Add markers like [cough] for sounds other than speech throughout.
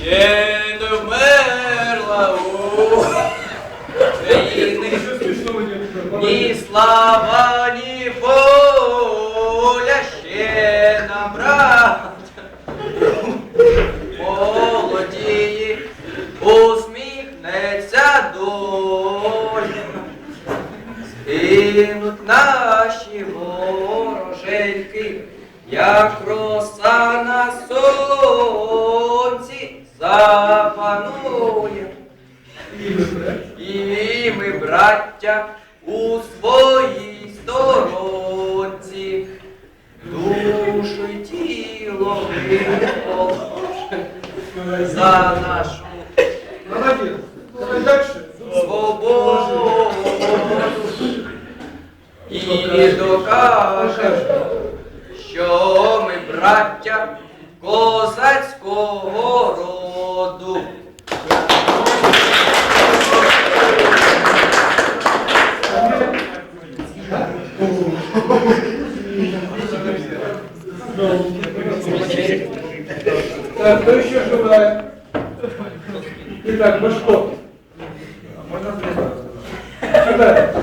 Ще не вмерла у країни ні слава, ні воля ще набрать. Молодії усміхнеться доля, скинуть наші вороженьки, як роса на сонці запанує. І ми, браття, у своїй сторонці, душу й тіло за нашу свободу. І докажемо, що ми браття козацького роду. Так, кто еще желает? Итак, Башков. Сюда.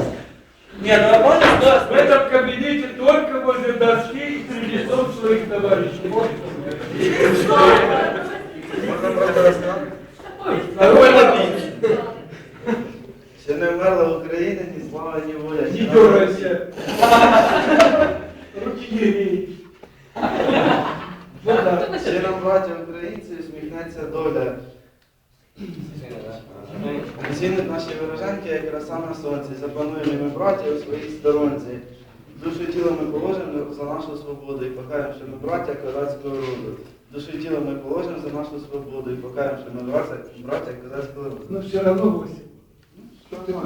Ні, ну а можна В этом кабинете только возле доски и среди своих товарищей. Слава, ні воля. Не дергайся. [laughs] Руки не рей. Ну. Ще нам, браття українці, усміхнеться доля. Оцінить наші вираженки, як краса на сонці. Запануємо ми, браття, у своїй сторонці. Душу тіло ми положимо за нашу свободу і покаємо, що ми браття козацького роду. Душу тіло ми положимо за нашу свободу і покаємо, що ми браття, козацького роду. Но все равно No tengo